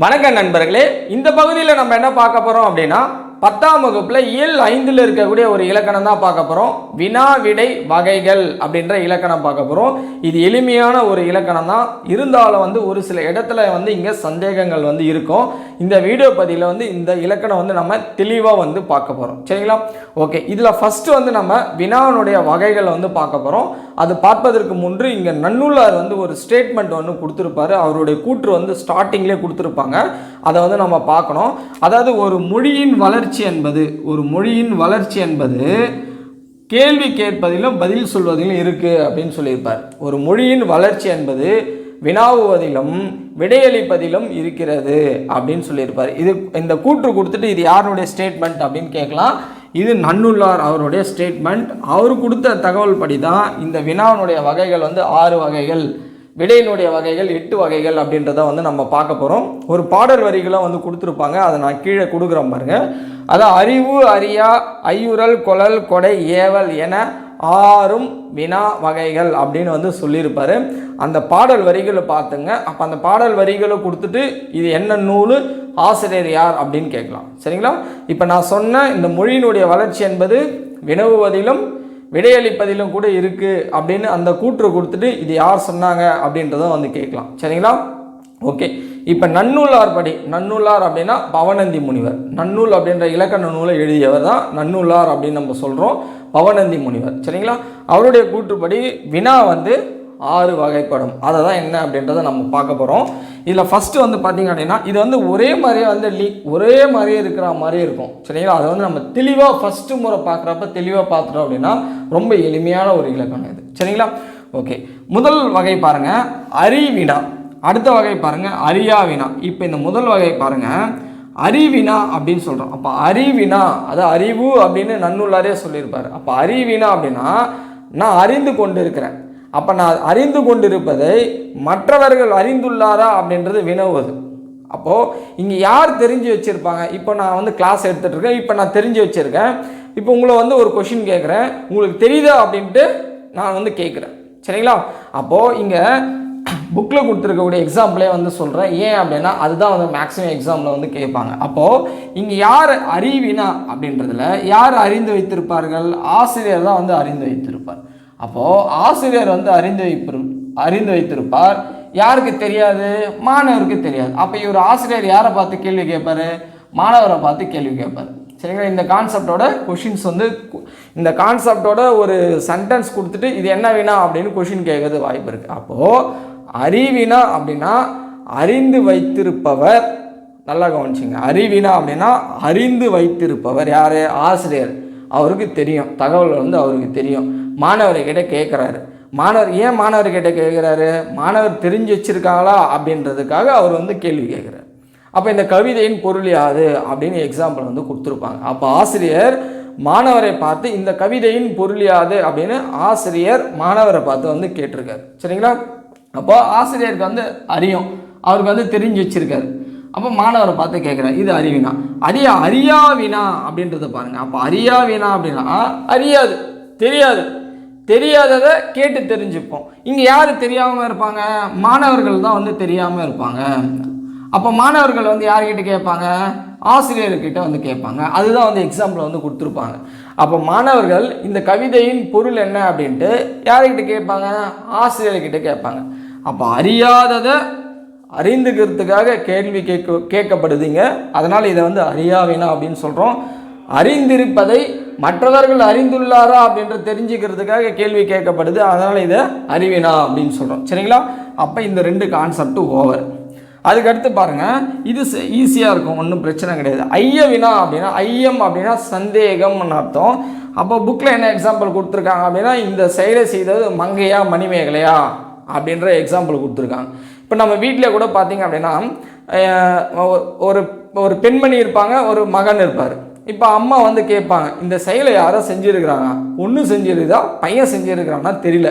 வணக்கம் நண்பர்களே இந்த பகுதியில் நம்ம என்ன பார்க்க போகிறோம் அப்படின்னா பத்தாம் வகுப்பில் இயல் ஐந்தில் இருக்கக்கூடிய ஒரு இலக்கணம் தான் பார்க்க போகிறோம் வினா விடை வகைகள் அப்படின்ற இலக்கணம் பார்க்க போகிறோம் இது எளிமையான ஒரு இலக்கணம் தான். இருந்தாலும் வந்து ஒரு சில இடத்துல வந்து இங்கே சந்தேகங்கள் வந்து இருக்கும். இந்த வீடியோ பதிவில் வந்து இந்த இலக்கணம் வந்து நம்ம தெளிவாக வந்து பார்க்க போகிறோம் சரிங்களா? ஓகே. இதில் ஃபஸ்ட்டு வந்து நம்ம வினாவினுடைய வகைகளை வந்து பார்க்க போகிறோம் அது பார்ப்பதற்கு முன்பு இங்கே நன்னூலார் வந்து ஒரு ஸ்டேட்மெண்ட் ஒன்று கொடுத்துருப்பாரு. அவருடைய கூற்று வந்து ஸ்டார்டிங்லேயே கொடுத்துருப்பாங்க. அதை வந்து நம்ம பார்க்கணும். அதாவது ஒரு மொழியின் வளர்ச்சி என்பது ஒரு மொழியின் வளர்ச்சி என்பது கேள்வி கேட்பதிலும் பதில் சொல்வதிலும் இருக்குது அப்படின்னு சொல்லியிருப்பார். ஒரு மொழியின் வளர்ச்சி என்பது வினாவுவதிலும் விடையளிப்பதிலும் இருக்கிறது அப்படின்னு சொல்லியிருப்பார். இது இந்த கூற்று கொடுத்துட்டு இது யாருடைய ஸ்டேட்மெண்ட் அப்படின்னு கேட்கலாம். இது நன்னுள்ளார் அவருடைய ஸ்டேட்மெண்ட் அவர் கொடுத்த தகவல் படி தான் இந்த வினாவினுடைய வகைகள் வந்து ஆறு வகைகள் விடையினுடைய வகைகள் எட்டு வகைகள் அப்படின்றத வந்து நம்ம பார்க்க போகிறோம் ஒரு பாடல் வரிகளாக வந்து கொடுத்துருப்பாங்க. அதை நான் கீழே கொடுக்குறேன் பாருங்க. அதான் அறிவு அறியா ஐயுறல் கொழல் கொடை ஏவல் என ஆறும் வினா வகைகள் அப்படின்னு வந்து சொல்லியிருப்பாரு. அந்த பாடல் வரிகளை பார்த்துங்க. அப்போ அந்த பாடல் வரிகளை கொடுத்துட்டு இது என்ன நூல் ஆசிரியர் யார் அப்படின்னு கேட்கலாம். சரிங்களா? இப்போ நான் சொன்ன இந்த மொழியினுடைய வளர்ச்சி என்பது வினவுவதிலும் விடையளிப்பதிலும் கூட இருக்குது அப்படின்னு அந்த கூற்று கொடுத்துட்டு இது யார் சொன்னாங்க அப்படின்றதும் வந்து கேட்கலாம். சரிங்களா? ஓகே. இப்போ நன்னூலார் படி நன்னூலார் அப்படின்னா பவனந்தி முனிவர். நன்னூல் அப்படின்ற இலக்கண நூலை எழுதியவர் தான் நன்னூலார் அப்படின்னு நம்ம சொல்கிறோம் பவனந்தி முனிவர். சரிங்களா? அவருடைய கூற்றுப்படி வினா வந்து ஆறு வகைப்படும். அதை தான் என்ன அப்படின்றத நம்ம பார்க்க போகிறோம் இதில் ஃபஸ்ட்டு வந்து பார்த்திங்க அப்படின்னா இது வந்து ஒரே மாதிரியே வந்து லீக் ஒரே மாதிரியே இருக்கிற மாதிரியே இருக்கும். சரிங்களா? அதை வந்து நம்ம தெளிவாக ஃபஸ்ட்டு முறை பார்க்குறப்ப தெளிவாக பார்த்துட்டோம் அப்படின்னா ரொம்ப எளிமையான ஒரு இலக்கணம் இது. சரிங்களா? ஓகே முதல் வகை பாருங்கள் அறிவினா. அடுத்த வகை பாருங்கள் அரியாவினா இப்போ இந்த முதல் வகை பாருங்கள் அறிவினா அப்படின்னு சொல்கிறோம் அப்போ அறிவினா அது அறிவு அப்படின்னு நன்னூலாரே சொல்லியிருப்பார். அப்போ அறிவினா அப்படின்னா நான் அறிந்து கொண்டு இருக்கிறேன் அப்போ நான் அறிந்து கொண்டிருப்பதை மற்றவர்கள் அறிந்துள்ளாரா அப்படின்றது வினவுவது. அப்போது இங்கே யார் தெரிஞ்சு வச்சுருப்பாங்க? இப்போ நான் வந்து கிளாஸ் எடுத்துகிட்டு இருக்கேன் இப்போ நான் தெரிஞ்சு வச்சுருக்கேன். இப்போ உங்களை வந்து ஒரு கொஷின் கேட்குறேன். உங்களுக்கு தெரியுதா அப்படின்ட்டு நான் வந்து கேட்குறேன். சரிங்களா? அப்போது இங்கே புக்கில் கொடுத்துருக்கக்கூடிய எக்ஸாம்பிளே வந்து சொல்கிறேன் ஏன் அப்படின்னா அதுதான் வந்து மேக்ஸிமம் எக்ஸாமில் வந்து கேட்பாங்க. அப்போது இங்கே யார் அறிவினா அப்படின்றதுல யார் அறிந்து வைத்திருப்பார்கள்? ஆசிரியர் தான் வந்து அறிந்து வைத்திருப்பார். அப்போது ஆசிரியர் வந்து அறிந்து வைப்பிரு அறிந்து வைத்திருப்பார். யாருக்கு தெரியாது? மாணவருக்கு தெரியாது. அப்போ இவர் ஆசிரியர் யாரை பார்த்து கேள்வி கேட்பாரு மாணவரை பார்த்து கேள்வி கேட்பார் சரிங்களா? இந்த கான்செப்டோட கொஷின்ஸ் வந்து இந்த கான்செப்டோட ஒரு சென்டென்ஸ் கொடுத்துட்டு இது என்ன வினா அப்படின்னு கொஷின் கேட்கறது வாய்ப்பு இருக்குது அப்போது அறிவினா அப்படின்னா அறிந்து வைத்திருப்பவர் நல்லா கவனிச்சிங்க. அறிவினா அப்படின்னா அறிந்து வைத்திருப்பவர் யார்? ஆசிரியர். அவருக்கு தெரியும். தகவல் வந்து அவருக்கு தெரியும். மாணவர்கிட்ட கேட்குறாரு. மாணவர் ஏன் மாணவர்கிட்ட கேட்குறாரு? மாணவர் தெரிஞ்சு வச்சிருக்காங்களா அப்படின்றதுக்காக அவர் வந்து கேள்வி கேட்குறாரு. அப்போ இந்த கவிதையின் பொருள் யாது? அப்படின்னு எக்ஸாம்பிள் வந்து கொடுத்துருப்பாங்க. அப்போ ஆசிரியர் மாணவரை பார்த்து இந்த கவிதையின் பொருள் யாது? அப்படின்னு ஆசிரியர் மாணவரை பார்த்து வந்து கேட்டிருக்காரு. சரிங்களா? அப்போ ஆசிரியருக்கு வந்து அறியும். அவருக்கு வந்து தெரிஞ்சு வச்சுருக்காரு. அப்போ மாணவரை பார்த்து கேட்குறாரு. இது அறிவினா? அரியா அறியா வினா அப்படின்றத பாருங்க. அப்போ அறியா வினா அப்படின்னா அறியாது தெரியாது. தெரியாததை கேட்டு தெரிஞ்சுப்போம். இங்கே யார் தெரியாமல் இருப்பாங்க? மாணவர்கள் தான் வந்து தெரியாமல் இருப்பாங்க. அப்போ மாணவர்கள் வந்து யார்கிட்ட கேட்பாங்க? ஆசிரியர்கிட்ட வந்து கேட்பாங்க. அதுதான் வந்து எக்ஸாம்பிள் வந்து கொடுத்துருப்பாங்க. அப்போ மாணவர்கள் இந்த கவிதையின் பொருள் என்ன அப்படின்ட்டு யார்கிட்ட கேட்பாங்க? ஆசிரியர்கிட்ட கேட்பாங்க. அப்போ அறியாததை அறிந்துக்கிறதுக்காக கேள்வி கேட்க கேட்கப்படுதுங்க. அதனால் இதை வந்து அறியாவினா அப்படின்னு சொல்கிறோம் அறிந்திருப்பதை மற்றவர்கள் அறிந்துள்ளாரா அப்படின்ற தெரிஞ்சுக்கிறதுக்காக கேள்வி கேட்கப்படுது. அதனால் இதை அறிவினா அப்படின்னு சொல்கிறோம் சரிங்களா? அப்போ இந்த ரெண்டு கான்செப்ட் ஓவர் அதுக்கடுத்து பாருங்கள் இது ஈஸியாக இருக்கும். ஒன்றும் பிரச்சனை கிடையாது. ஐயவினா அப்படின்னா ஐயம் அப்படின்னா சந்தேகம்னு அர்த்தம். அப்போ புக்கில் என்ன எக்ஸாம்பிள் கொடுத்துருக்காங்க அப்படின்னா இந்த செயலை செய்தது மங்கையா மணிமேகலையா அப்படின்ற எக்ஸாம்பிள் கொடுத்துருக்காங்க. இப்போ நம்ம வீட்டில் கூட பார்த்தீங்க அப்படின்னா ஒரு ஒரு பெண்மணி இருப்பாங்க ஒரு மகன் இருப்பார். இப்போ அம்மா வந்து கேட்பாங்க இந்த செயலை யாரோ செஞ்சுருக்கிறாங்க? ஒன்று செஞ்சிருக்குதா? பையன் செஞ்சுருக்கிறான்னா தெரியல.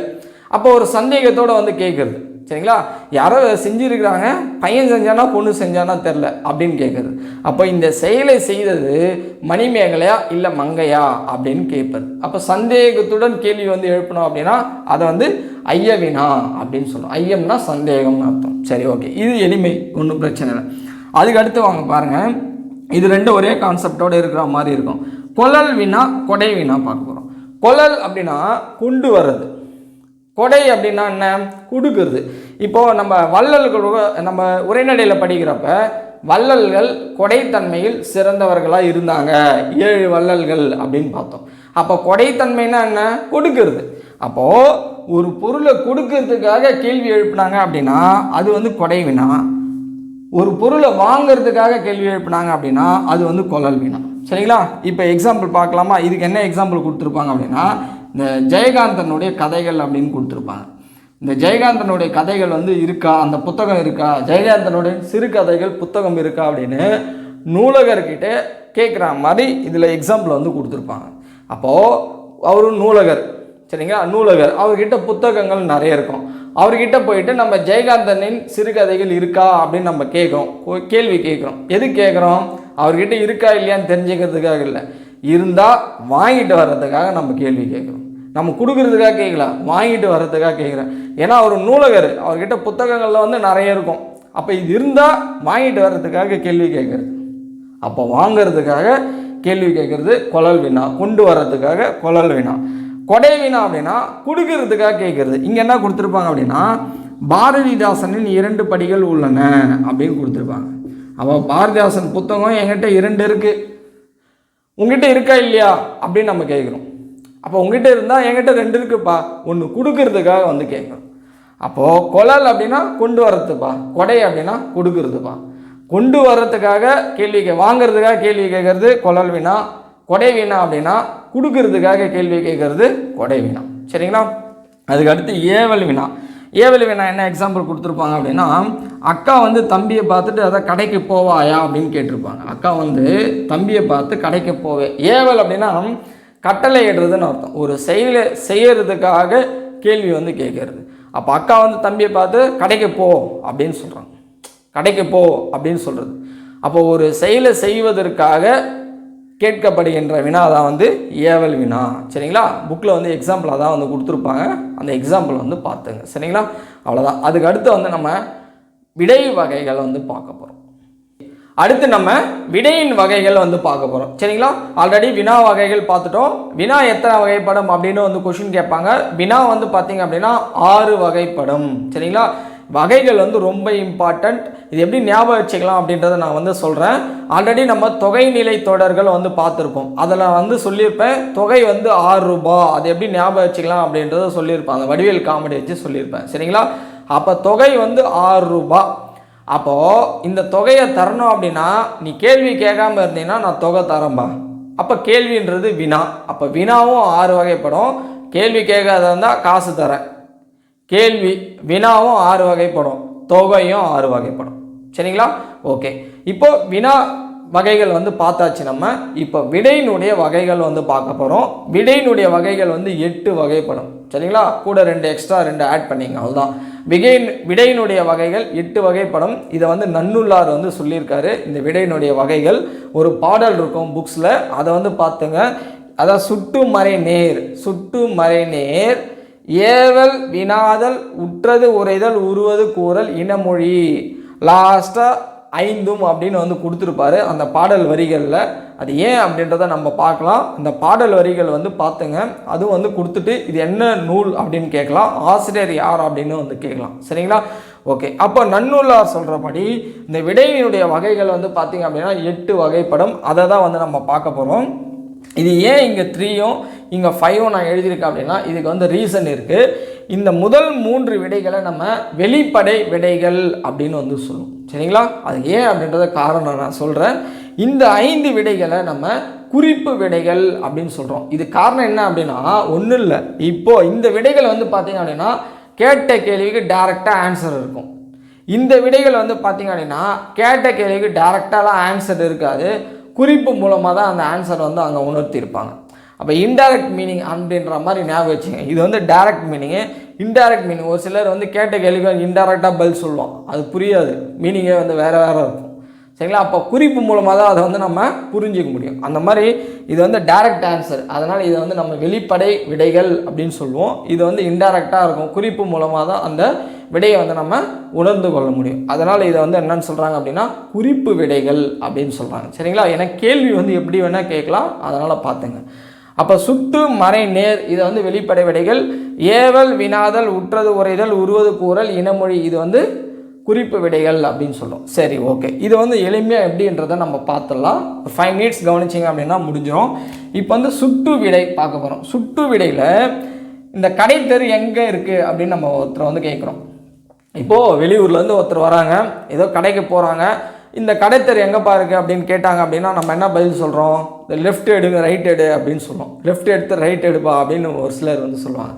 அப்போ ஒரு சந்தேகத்தோடு வந்து கேட்குறது. சரிங்களா? யாரோ செஞ்சுருக்கிறாங்க பையன் செஞ்சானா பொண்ணு செஞ்சானா தெரில அப்படின்னு கேட்குறது. அப்போ இந்த செயலை செய்தது மணிமேகலையா இல்லை மங்கையா அப்படின்னு கேட்பது. அப்போ சந்தேகத்துடன் கேள்வி வந்து எழுப்பணும் அப்படின்னா அதை வந்து ஐயவினா அப்படின்னு சொல்லணும் ஐயம்னா சந்தேகம்னு அர்த்தம். சரி ஓகே. இது எளிமை ஒன்றும் பிரச்சனை இல்லை. அதுக்கு அடுத்து வாங்க பாருங்கள் இது ரெண்டும் ஒரே கான்செப்டோடு இருக்கிற மாதிரி இருக்கும். கொழல் வினா கொடை வினா பார்க்க போகிறோம் கொழல் அப்படின்னா கொண்டு வர்றது. கொடை அப்படின்னா என்ன? கொடுக்குறது. இப்போது நம்ம வள்ளல்கள் நம்ம உரைநடையில் படிக்கிறப்ப வள்ளல்கள் கொடைத்தன்மையில் சிறந்தவர்களாக இருந்தாங்க. ஏழு வள்ளல்கள் அப்படின்னு பார்த்தோம். அப்போ கொடைத்தன்மைனா என்ன? கொடுக்கறது. அப்போது ஒரு பொருளை கொடுக்கறதுக்காக கேள்வி எழுப்புனாங்க அப்படின்னா அது வந்து கொடை வினா ஒரு பொருளை வாங்குறதுக்காக கேள்வி எழுப்புனாங்க அப்படின்னா அது வந்து கொலல் வீணம் சரிங்களா? இப்போ எக்ஸாம்பிள் பார்க்கலாமா? இதுக்கு என்ன எக்ஸாம்பிள் கொடுத்துருப்பாங்க அப்படின்னா இந்த ஜெயகாந்தனுடைய கதைகள் அப்படின்னு கொடுத்துருப்பாங்க. இந்த ஜெயகாந்தனுடைய கதைகள் வந்து இருக்கா? அந்த புத்தகம் இருக்கா? ஜெயகாந்தனுடைய சிறுகதைகள் புத்தகம் இருக்கா அப்படின்னு நூலகர்கிட்ட கேட்குற மாதிரி இதில் எக்ஸாம்பிள் வந்து கொடுத்துருப்பாங்க. அப்போது அவரும் நூலகர். சரிங்களா? நூலகர். அவர்கிட்ட புத்தகங்கள் நிறைய இருக்கும். அவர்கிட்ட போயிட்டு நம்ம ஜெயகாந்தனின் சிறுகதைகள் இருக்கா அப்படின்னு நம்ம கேட்குறோம். கோ- கேள்வி கேட்குறோம். எது கேட்குறோம்? அவர்கிட்ட இருக்கா இல்லையான்னு தெரிஞ்சுக்கிறதுக்காக இல்லை. இருந்தால் வாங்கிட்டு வர்றதுக்காக நம்ம கேள்வி கேட்குறோம். நம்ம கொடுக்குறதுக்காக கேட்கல. வாங்கிட்டு வர்றதுக்காக கேட்குறேன் ஏன்னா அவர் நூலகர். அவர்கிட்ட புத்தகங்களில் வந்து நிறைய இருக்கும். அப்போ இது இருந்தால் வாங்கிட்டு வர்றதுக்காக கேள்வி கேட்குறது. அப்போ வாங்குறதுக்காக கேள்வி கேட்குறது குழல் வினா. கொண்டு வர்றதுக்காக குழல் வினா. கொடை வினா அப்படின்னா கொடுக்கறதுக்காக கேட்குறது இங்கே என்ன கொடுத்துருப்பாங்க அப்படின்னா பாரதிதாசனின் இரண்டு படிகள் உள்ளன அப்படின்னு கொடுத்துருப்பாங்க. அப்போ பாரதிதாசன் புத்தகம் என்கிட்ட இரண்டு இருக்குது உங்ககிட்ட இருக்கா இல்லையா அப்படின்னு நம்ம கேட்குறோம் அப்போ உங்ககிட்ட இருந்தால் என்கிட்ட ரெண்டு இருக்குப்பா. ஒன்று கொடுக்கறதுக்காக வந்து கேட்குறோம் அப்போது கொலல் அப்படின்னா கொண்டு வரதுப்பா கொடை அப்படின்னா கொடுக்கறதுப்பா. கொண்டு வர்றதுக்காக கேள்வி கே வாங்குறதுக்காக கேள்வி கேட்கறது குழல் வினா கொடை வீணா அப்படின்னா கொடுக்கறதுக்காக கேள்வி கேட்கறது கொடை வீணா. சரிங்களா? அதுக்கு அடுத்து ஏவல் வினா ஏவல் வினா என்ன எக்ஸாம்பிள் கொடுத்துருப்பாங்க அப்படின்னா அக்கா வந்து தம்பியை பார்த்துட்டு அதை கடைக்கு போவாயா அப்படின்னு கேட்டிருப்பாங்க. அக்கா வந்து தம்பியை பார்த்து கடைக்கு போவே. ஏவல் அப்படின்னா கட்டளை இடுறதுன்னு அர்த்தம். ஒரு செயலை செய்யறதுக்காக கேள்வி வந்து கேட்கறது. அப்போ அக்கா வந்து தம்பியை பார்த்து கடைக்கு போ அப்படின்னு சொல்கிறாங்க கடைக்கு போ அப்படின்னு சொல்கிறது அப்போ ஒரு செயலை செய்வதற்காக கேட்கப்படுகின்ற வினா தான் வந்து ஏவல் வினா. சரிங்களா? புக்கில் வந்து எக்ஸாம்பிள் அதான் வந்து கொடுத்துருப்பாங்க. அந்த எக்ஸாம்பிள் வந்து பார்த்துங்க. சரிங்களா? அவ்வளோதான் அதுக்கு அடுத்து வந்து நம்ம விடை வகைகள் வந்து பார்க்க போகிறோம் அடுத்து நம்ம விடையின் வகைகள் வந்து பார்க்க போகிறோம் சரிங்களா? ஆல்ரெடி வினா வகைகள் பார்த்துட்டோம். வினா எத்தனை வகைப்படும் அப்படின்னு வந்து கொஷின் கேட்பாங்க. வினா வந்து பார்த்தீங்க அப்படின்னா ஆறு வகைப்படும். சரிங்களா? வகைகள் வந்து ரொம்ப இம்பார்ட்டண்ட் இது எப்படி ஞாபகம் வச்சுக்கலாம் அப்படின்றத நான் வந்து சொல்கிறேன் ஆல்ரெடி நம்ம தொகைநிலை தொடர்கள் வந்து பார்த்துருப்போம் அதில் வந்து சொல்லியிருப்பேன் தொகை வந்து ஆறு ரூபாய் அது எப்படி ஞாபகம் வச்சுக்கலாம் அப்படின்றத சொல்லியிருப்பேன். அந்த வடிவேல் காமெடி வச்சு சொல்லியிருப்பேன். சரிங்களா? அப்போ தொகை வந்து ஆறு ரூபாய் அப்போது இந்த தொகையை தரணும் அப்படின்னா நீ கேள்வி கேட்காம இருந்தீங்கன்னா நான் தொகை தரேன்பா. அப்போ கேள்வின்றது வினா. அப்போ வினாவும் ஆறு வகைப்படும். கேள்வி கேட்காத இருந்தால் காசு தரேன். கேள்வி வினாவும் ஆறு வகைப்படும் தொகையும் ஆறு வகைப்படும். சரிங்களா? ஓகே. இப்போ வினா வகைகள் வந்து பார்த்தாச்சு நம்ம. இப்போ விடையினுடைய வகைகள் வந்து பார்க்க போகிறோம் விடையினுடைய வகைகள் வந்து எட்டு வகைப்படும். சரிங்களா? கூட ரெண்டு எக்ஸ்ட்ரா ரெண்டு ஆட் பண்ணிங்க அவ்வளோதான் விகை விடையினுடைய வகைகள் எட்டு வகைப்படும். இதை வந்து நன்னுள்ளார் வந்து சொல்லியிருக்காரு. இந்த விடையினுடைய வகைகள் ஒரு பாடல் இருக்கும் புக்ஸில் அதை வந்து பார்த்துங்க. அதான் சுட்டு மறை நேர் சுட்டு மறை நேர் ஏவல் வினாதல் உற்றது உரைதல் உருவது கூறல் இனமொழி. லாஸ்ட்டாக ஐந்தும் அப்படின்னு வந்து கொடுத்துருப்பாரு. அந்த பாடல் வரிகளில். அது ஏன் அப்படின்றத நம்ம பார்க்கலாம். இந்த பாடல் வரிகள் வந்து பார்த்துங்க. அதுவும் வந்து கொடுத்துட்டு இது என்ன நூல் அப்படின்னு கேட்கலாம். ஆசிரியர் யார் அப்படின்னு வந்து கேட்கலாம். சரிங்களா? ஓகே அப்போ நன்னூலார் சொல்கிறபடி இந்த விடையினுடைய வகைகள் வந்து பார்த்திங்க அப்படின்னா எட்டு வகைப்படும். அதை தான் வந்து நம்ம பார்க்க போகிறோம் இது ஏன் இங்கே த்ரீயும் இங்கே ஃபைவ் நான் oh எழுதியிருக்கேன் அப்படின்னா இதுக்கு வந்து ரீசன் இருக்குது இந்த முதல் மூன்று விடைகளை நம்ம வெளிப்படை விடைகள் அப்படின்னு வந்து சொல்லுவோம். சரிங்களா? அது ஏன் அப்படின்றத காரணம் நான் சொல்கிறேன் இந்த ஐந்து விடைகளை நம்ம குறிப்பு விடைகள் அப்படின்னு சொல்கிறோம் இது காரணம் என்ன அப்படின்னா ஒன்றும் இல்லை. இப்போது இந்த விடைகள் வந்து பார்த்தீங்க அப்படின்னா கேட்ட கேள்விக்கு டேரெக்டாக ஆன்சர் இருக்கும். இந்த விடைகள் வந்து பார்த்தீங்க அப்படின்னா கேட்ட கேள்விக்கு டேரெக்டாலாம் ஆன்சர் இருக்காது. குறிப்பு மூலமாக தான் அந்த ஆன்சர் வந்து அங்கே உணர்த்தியிருப்பாங்க. அப்போ இன்டைரக்ட் மீனிங் அப்படின்ற மாதிரி ஞாபகம் வச்சுங்க. இது வந்து டைரக்ட் மீனிங்கு இன்டைரக்ட் மீனிங் ஒரு சிலர் வந்து கேட்ட கேள்விக்கு இன்டைரக்டாக பதில் சொல்லுவோம் அது புரியாது. மீனிங்கே வந்து வேறு வேறு இருக்கும். சரிங்களா? அப்போ குறிப்பு மூலமாக தான் அதை வந்து நம்ம புரிஞ்சிக்க முடியும். அந்த மாதிரி இது வந்து டைரக்ட் ஆன்சர் அதனால் இதை வந்து நம்ம வெளிப்படை விடைகள் அப்படின்னு சொல்லுவோம். இது வந்து இன்டைரக்டாக இருக்கும். குறிப்பு மூலமாக தான் அந்த விடையை வந்து நம்ம உணர்ந்து கொள்ள முடியும். அதனால் இதை வந்து என்னென்னு சொல்கிறாங்க அப்படின்னா குறிப்பு விடைகள் அப்படின்னு சொல்கிறாங்க சரிங்களா? ஏன்னா கேள்வி வந்து எப்படி வேணால் கேட்கலாம். அதனால் பார்த்துங்க. அப்போ சுட்டு மறை நேர் இதை வந்து வெளிப்படை விடைகள் ஏவல் வினாதல் உற்றது உரைதல் உருவது கூறல் இனமொழி இது வந்து குறிப்பு விடைகள் அப்படின்னு சொல்லும் சரி ஓகே இது வந்து எளிமையாக எப்படின்றத நம்ம பார்த்துடலாம். ஃபைவ் மினிட்ஸ் கவனிச்சிங்க அப்படின்னா முடிஞ்சிடும் இப்போ வந்து சுட்டு விடை பார்க்க போகிறோம் சுட்டு விடையில் இந்த கடை தெரு எங்கே இருக்குது அப்படின்னு நம்ம ஒருத்தர் வந்து கேட்குறோம். இப்போது வெளியூர்லேருந்து ஒருத்தர் வராங்க. ஏதோ கடைக்கு போகிறாங்க இந்த கடைத்தெரு எங்கேப்பா இருக்குது அப்படின்னு கேட்டாங்க அப்படின்னா நம்ம என்ன பதில் சொல்கிறோம் இந்த லெஃப்ட் எடுங்க ரைட் எடு அப்படின்னு சொல்லுவோம். லெஃப்ட் எடுத்து ரைட் எடுப்பா அப்படின்னு ஒரு சிலர் வந்து சொல்லுவாங்க.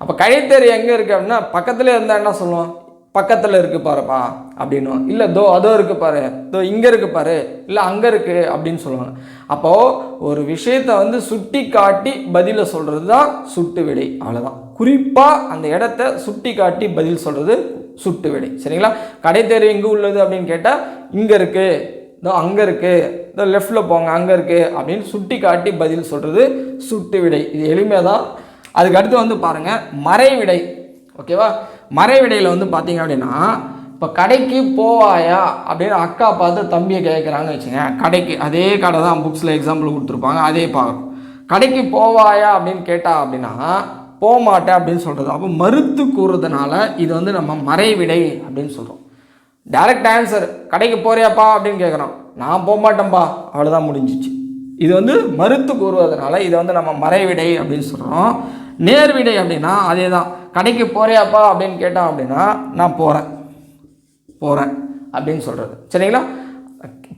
அப்போ கடைத்தெரு எங்கே இருக்குது அப்படின்னா பக்கத்தில் இருந்தால் என்ன சொல்லுவோம்? பக்கத்தில் இருக்கு பாருப்பா அப்படின்னும் இல்லை தோ அதோ இருக்கு பாரு. தோ இங்கே இருக்கு பாரு. இல்லை அங்கே இருக்கு அப்படின்னு சொல்லுவாங்க. அப்போது ஒரு விஷயத்தை வந்து சுட்டி காட்டி பதிலை சொல்கிறது தான் சுட்டு விடை. அவ்வளோதான் குறிப்பாக அந்த இடத்த சுட்டி காட்டி பதில் சொல்கிறது சுட்டு விடை. சரிங்களா? கடை தெரு எங்கே உள்ளது அப்படின்னு கேட்டால் இங்கே இருக்குது இதோ அங்கே இருக்குது இதோ லெஃப்டில் போங்க அங்கே இருக்குது அப்படின்னு சுட்டி காட்டி பதில் சொல்கிறது சுட்டு விடை. இது எளிமையாக தான் அதுக்கு அடுத்து வந்து பாருங்கள் மறைவிடை ஓகேவா மறைவிடையில் வந்து பார்த்தீங்க அப்படின்னா இப்போ கடைக்கு போவாயா அப்படின்னு அக்கா பார்த்து தம்பியை கேட்குறாங்கன்னு வச்சுங்க கடைக்கு. அதே கடை தான் புக்ஸில் எக்ஸாம்பிள் கொடுத்துருப்பாங்க அதே பார்க்குறோம் கடைக்கு போவாயா அப்படின்னு கேட்டா அப்படின்னா போக மாட்டேன் அப்படின்னு சொல்கிறது அப்போ மறுத்து கூறுறதுனால இது வந்து நம்ம மறைவிடை அப்படின்னு சொல்கிறோம் டைரக்ட் ஆன்சர் கடைக்கு போறியாப்பா அப்படின்னு கேட்குறோம் நான் போக மாட்டேன்ப்பா அவ்வளோதான் முடிஞ்சிச்சு. இது வந்து மறுத்து கூறுவதனால இதை வந்து நம்ம மறைவிடை அப்படின்னு சொல்கிறோம் நேர்விடை அப்படின்னா அதே தான் கடைக்கு போறியாப்பா அப்படின்னு கேட்டோம் அப்படின்னா நான் போகிறேன் போகிறேன் அப்படின்னு சொல்கிறது சரிங்களா?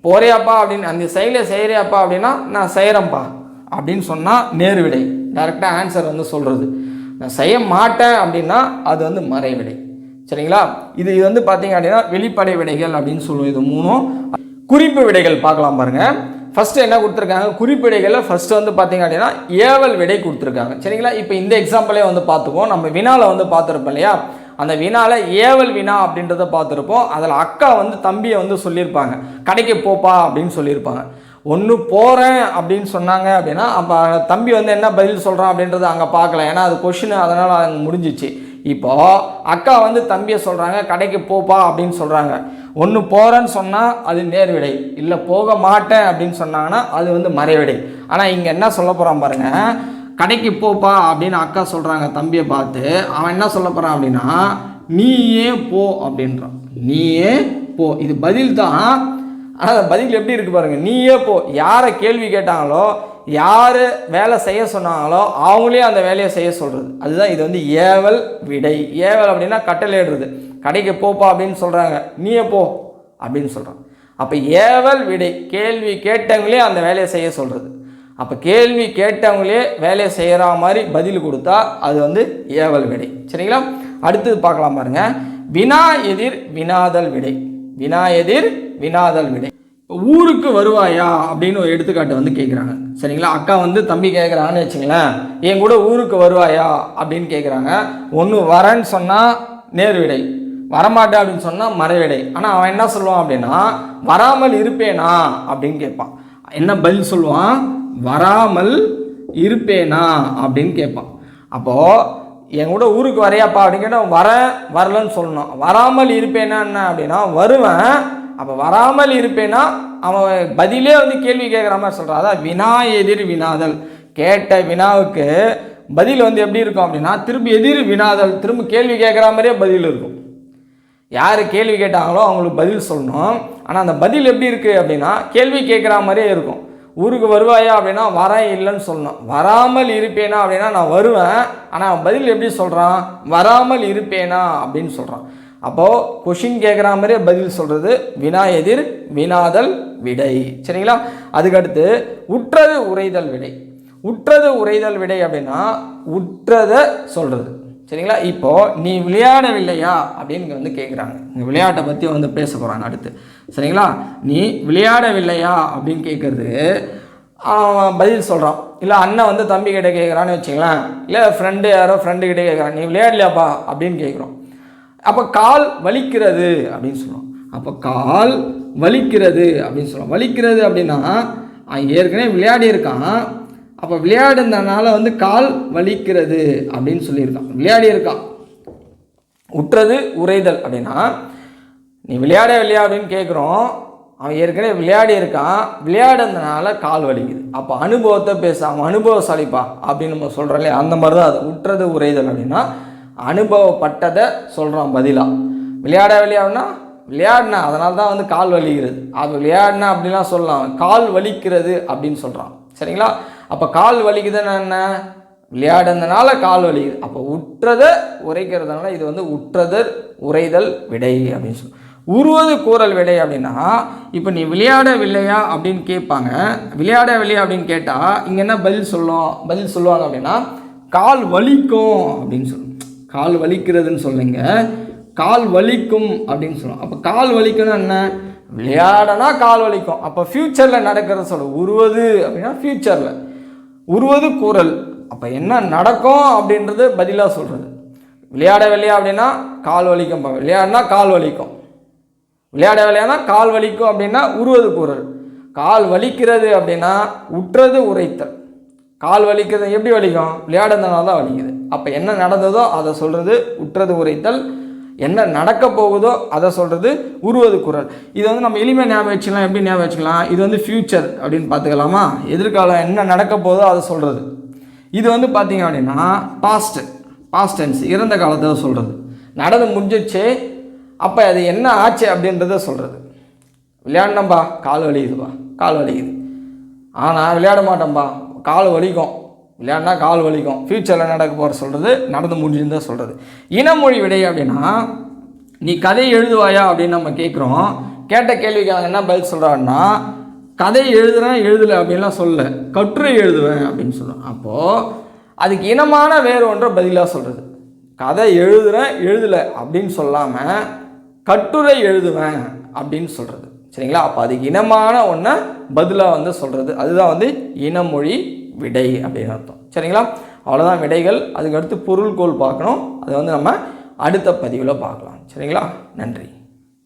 போறியாப்பா அப்படின்னு அந்த செயலை செய்கிறியாப்பா அப்படின்னா நான் செய்கிறேன்ப்பா அப்படின்னு சொன்னால் நேர்விடை. டைரெக்டாக ஆன்சர் வந்து சொல்கிறது நான் செய்ய மாட்டேன் அப்படின்னா அது வந்து மறைவிடை. சரிங்களா? இது இது வந்து பார்த்தீங்க அப்படின்னா வெளிப்படை விடைகள் அப்படின்னு சொல்லுவோம். இது மூணும். குறிப்பு விடைகள் பார்க்கலாம் பாருங்கள் ஃபஸ்ட்டு என்ன கொடுத்துருக்காங்க? குறிப்பிடைகளில் ஃபஸ்ட்டு வந்து பார்த்தீங்க அப்படின்னா ஏவல் விடை கொடுத்துருக்காங்க. சரிங்களா? இப்போ இந்த எக்ஸாம்பிளே வந்து பார்த்துப்போம் நம்ம வினாவில் வந்து பார்த்துருப்போம் இல்லையா? அந்த வினால ஏவல் வினா அப்படின்றத பார்த்துருப்போம். அதில் அக்கா வந்து தம்பியை வந்து சொல்லியிருப்பாங்க. கடைக்கு போப்பா அப்படின்னு சொல்லியிருப்பாங்க. ஒன்று போகிறேன் அப்படின்னு சொன்னாங்க அப்படின்னா அப்போ தம்பி வந்து என்ன பதில் சொல்கிறான் அப்படின்றத அங்கே பார்க்கல. ஏன்னா அது கொஷின் அதனால் அங்கே முடிஞ்சிச்சு. இப்போது அக்கா வந்து தம்பியை சொல்கிறாங்க கடைக்கு போப்பா அப்படின்னு சொல்கிறாங்க ஒன்று போகிறேன்னு சொன்னால் அது நேர்விடை. இல்லை போக மாட்டேன் அப்படின்னு சொன்னாங்கன்னா அது வந்து மறைவிடை. ஆனால் இங்கே என்ன சொல்ல போகிறான் பாருங்கள் கடைக்கு போப்பா அப்படின்னு அக்கா சொல்கிறாங்க தம்பியை பார்த்து. அவன் என்ன சொல்ல போகிறான் அப்படின்னா நீயே போ அப்படின்றான். நீயே போ. இது பதில் தான் ஆனால் அந்த பதில் எப்படி இருக்கு பாருங்க. நீயே போ. யாரை கேள்வி கேட்டாங்களோ யார் வேலை செய்ய சொன்னாங்களோ அவங்களே அந்த வேலையை செய்ய சொல்கிறது அதுதான் இது வந்து ஏவல் விடை. ஏவல் அப்படின்னா கட்டளையிடுறது. கடைக்கு போப்பா அப்படின்னு சொல்கிறாங்க நீயே போ அப்படின்னு சொல்கிறாங்க அப்போ ஏவல் விடை. கேள்வி கேட்டவங்களே அந்த வேலையை செய்ய சொல்கிறது அப்போ கேள்வி கேட்டவங்களே வேலையை செய்கிற மாதிரி பதில் கொடுத்தா அது வந்து ஏவல் விடை. சரிங்களா? அடுத்தது பார்க்கலாம் பாருங்கள் வினா எதிர் வினாதல் விடை. வினா எதிர் வினாதல் விடை. ஊருக்கு வருவாயா அப்படின்னு ஒரு எடுத்துக்காட்டு வந்து கேட்குறாங்க சரிங்களா? அக்கா வந்து தம்பி கேட்குறாங்கன்னு வச்சுங்களேன். என் கூட ஊருக்கு வருவாயா அப்படின்னு கேட்குறாங்க ஒன்று வரேன்னு சொன்னால் நேர்விடை வரமாட்டேன் அப்படின்னு சொன்னால் மறைவிடை ஆனால் அவன் என்ன சொல்லுவான் அப்படின்னா வராமல் இருப்பேனா? அப்படின்னு கேட்பான். என்ன பதில் சொல்லுவான்? வராமல் இருப்பேனா? அப்படின்னு கேட்பான். அப்போது என் கூட ஊருக்கு வரையாப்பா அப்படின்னு கேட்டால் வரேன் வரலன்னு சொல்லணும். வராமல் இருப்பேனா என்ன அப்படின்னா வருவேன். அப்போ வராமல் இருப்பேனா அவன் பதிலே வந்து கேள்வி கேட்குற மாதிரி சொல்கிறான் அதான் வினா எதிர் வினாதல். கேட்ட வினாவுக்கு பதில் வந்து எப்படி இருக்கும் அப்படின்னா திரும்பி எதிர் வினாதல். திரும்ப கேள்வி கேட்குற மாதிரியே பதில் இருக்கும். யார் கேள்வி கேட்டாங்களோ அவங்களுக்கு பதில் சொல்லணும். ஆனால் அந்த பதில் எப்படி இருக்குது அப்படின்னா கேள்வி கேட்குற மாதிரியே இருக்கும். ஊருக்கு வருவாயா அப்படின்னா வரேன் இல்லைன்னு சொல்லணும். வராமல் இருப்பேனா அப்படின்னா நான் வருவேன். ஆனால் அவன் பதில் எப்படி சொல்கிறான் வராமல் இருப்பேனா அப்படின்னு சொல்கிறான் அப்போது கொஷின் கேட்குற மாதிரியே பதில் சொல்கிறது வினா எதிர் வினாதல் விடை. சரிங்களா? அதுக்கடுத்து உற்றது உரைதல் விடை. உற்றது உரைதல் விடை அப்படின்னா உற்றதை சொல்கிறது சரிங்களா? இப்போது நீ விளையாடவில்லையா? அப்படின்னு வந்து கேட்குறாங்க இந்த விளையாட்டை பற்றி வந்து பேச போகிறாங்க அடுத்து. சரிங்களா? நீ விளையாடவில்லையா? அப்படின்னு கேட்குறது அவன் பதில் சொல்கிறான் இல்லை அண்ணன் வந்து தம்பி கிட்டே கேட்குறான்னு வச்சுங்களேன் இல்லை ஃப்ரெண்டு யாரோ ஃப்ரெண்டு கிட்டே கேட்குறான் நீ விளையாடலையாப்பா? அப்படின்னு கேட்குறோம் அப்போ கால் வலிக்கிறது அப்படின்னு சொல்கிறோம் அப்போ கால் வலிக்கிறது அப்படின்னு சொல்கிறோம் வலிக்கிறது அப்படின்னா அவன் ஏற்கனவே விளையாடி இருக்கான். அப்போ விளையாடுனதுனால வந்து கால் வலிக்கிறது அப்படின்னு சொல்லியிருக்கான். விளையாடி இருக்கான் உற்றது உரைதல் அப்படின்னா நீ விளையாட இல்லையா அப்படின்னு கேட்குறோம் அவன் ஏற்கனவே விளையாடி இருக்கான். விளையாடுறதுனால கால் வலிக்குது. அப்போ அனுபவத்தை பேச அவன் அனுபவசாலிப்பா அப்படின்னு நம்ம சொல்கிறோம் இல்லையா? அந்த மாதிரி தான் அது. உற்றது உரைதல் அப்படின்னா அனுபவப்பட்டதை சொல்கிறான் பதிலாக விளையாட விளையாடுனா விளையாடினா அதனால தான் வந்து கால் வலிக்கிறது. அது விளையாடினா அப்படிலாம் சொல்லலாம். கால் வலிக்கிறது அப்படின்னு சொல்கிறான் சரிங்களா? அப்போ கால் வலிக்குதுன்னா என்ன? விளையாடுறதுனால கால் வலிக்குது. அப்போ உற்றதை உரைக்கிறதுனால இது வந்து உற்றதர் உரைதல் விடை அப்படின்னு சொல்லி உருவது கூறல் விடை அப்படின்னா இப்போ நீ விளையாடவில்லையா அப்படின்னு கேட்பாங்க. விளையாடவில்லையா அப்படின்னு கேட்டால் இங்கே என்ன பதில் சொல்லும்? பதில் சொல்லுவாங்க அப்படின்னா கால் வலிக்கும் அப்படின்னு சொல்லணும் கால் வலிக்கிறதுன்னு சொல்லுங்க கால் வலிக்கும் அப்படின்னு சொல்லுவோம் அப்போ கால் வலிக்கும்னா என்ன? விளையாடனா கால் வலிக்கும். அப்போ ஃப்யூச்சரில் நடக்கிறத சொல்லுவோம் உருவது அப்படின்னா ஃப்யூச்சரில் உருவது கூறல். அப்போ என்ன நடக்கும் அப்படின்றது பதிலாக சொல்கிறது விளையாடவில்லையா அப்படின்னா கால் வலிக்கும் விளையாடினா கால் வலிக்கும். விளையாட விளையாடினா கால் வலிக்கும் அப்படின்னா உருவது கூறல். கால் வலிக்கிறது அப்படின்னா உற்றது உரைத்தல். கால் வலிக்கிறது எப்படி வலிக்கும்? விளையாடுறதுனால தான் வலிக்குது. அப்போ என்ன நடந்ததோ அதை சொல்கிறது உற்றது உரைத்தல். என்ன நடக்க போகுதோ அதை சொல்கிறது உருவது குரல். இது வந்து நம்ம எளிமையாக ஞாபகம் வச்சுக்கலாம் எப்படி ஞாபகம் வச்சுக்கலாம்? இது வந்து ஃப்யூச்சர் அப்படின்னு பார்த்துக்கலாமா? எதிர்காலம் என்ன நடக்க போதோ அதை சொல்கிறது இது வந்து பார்த்தீங்க அப்படின்னா பாஸ்ட் பாஸ்ட் டென்ஸ் இறந்த காலத்தை சொல்கிறது நடந்து முடிஞ்சிச்சு அப்போ அது என்ன ஆச்சு அப்படின்றத சொல்கிறது விளையாடினம்பா கால் வலிக்குதுப்பா கால் வலிக்குது. ஆனால் விளையாட மாட்டோம்பா கால் வலிக்கும். இல்லைன்னா கால் வலிக்கும். ஃப்யூச்சரில் நடக்க போகிற சொல்கிறது நடந்து முடிஞ்சுன்னு தான் சொல்கிறது இனமொழி விடை அப்படின்னா நீ கதை எழுதுவாயா அப்படின்னு நம்ம கேட்குறோம் கேட்ட கேள்விக்கு அவன் என்ன பதில் சொல்கிறான்னா கதை எழுதுறேன் எழுதலை அப்படின்லாம் சொல்ல கட்டுரை எழுதுவேன் அப்படின்னு சொல்லுவேன் அப்போது அதுக்கு இனமான வேறு ஒன்றை பதிலாக சொல்கிறது கதை எழுதுறேன் எழுதலை அப்படின்னு சொல்லாமல் கட்டுரை எழுதுவேன் அப்படின்னு சொல்கிறது சரிங்களா? அப்போ அதுக்கு இனமான ஒன்றை பதிலாக வந்து சொல்கிறது அதுதான் வந்து இனமொழி விடை அப்படின்னு அர்த்தம். சரிங்களா? அவ்வளோதான் விடைகள். அதுக்கு அடுத்து பொருள்கோள் பார்க்கணும். அதை வந்து நம்ம அடுத்த பதிவில் பார்க்கலாம். சரிங்களா? நன்றி.